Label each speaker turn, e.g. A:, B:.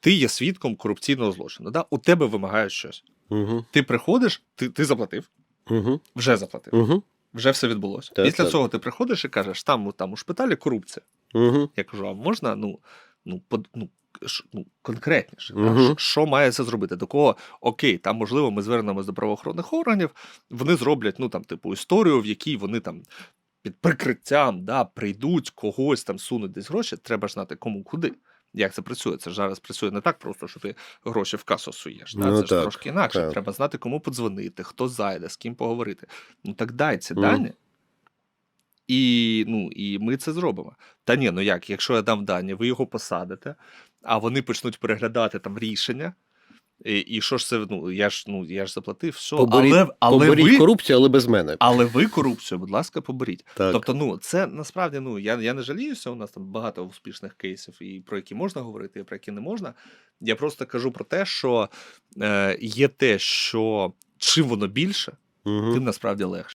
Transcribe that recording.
A: ти є свідком корупційного злочину. Да? У тебе вимагають щось.
B: Угу.
A: Ти приходиш, ти, ти заплатив,
B: Угу.
A: вже заплатив,
B: Угу.
A: вже все відбулося.
B: Так,
A: Після
B: так.
A: цього ти приходиш і кажеш, там, там у шпиталі корупція.
B: Угу.
A: Я кажу, а можна ну, ну, под, ну, ш- ну конкретніше, да? Що- що має це зробити? До кого окей, там можливо ми звернемось до правоохоронних органів, вони зроблять ну там, типу, історію, в якій вони там під прикриттям да, прийдуть, когось там сунуть десь гроші. Треба ж знати, кому куди. Як це працює? Це ж зараз працює не так просто, що ти гроші в касу суєш.
B: Ну,
A: це ж трошки інакше.
B: так.
A: Треба знати, кому подзвонити, хто зайде, з ким поговорити. Ну так дай ці
B: mm.
A: дані. І, ну, і ми це зробимо. Та ні, ну як, якщо я дам дані, ви його посадите, а вони почнуть переглядати там рішення. І, і що ж це? Ну я ж ну я ж заплатив, все.
B: Поборіть,
A: але але
B: поборіть
A: ви,
B: корупцію, але без мене.
A: але ви корупцію, будь ласка, поборіть.
B: Так.
A: Тобто, ну це насправді ну я, я не жаліюся. У нас там багато успішних кейсів, і про які можна говорити, і про які не можна. Я просто кажу про те, що е, є те, що чим воно більше,
B: Угу.
A: тим насправді легше.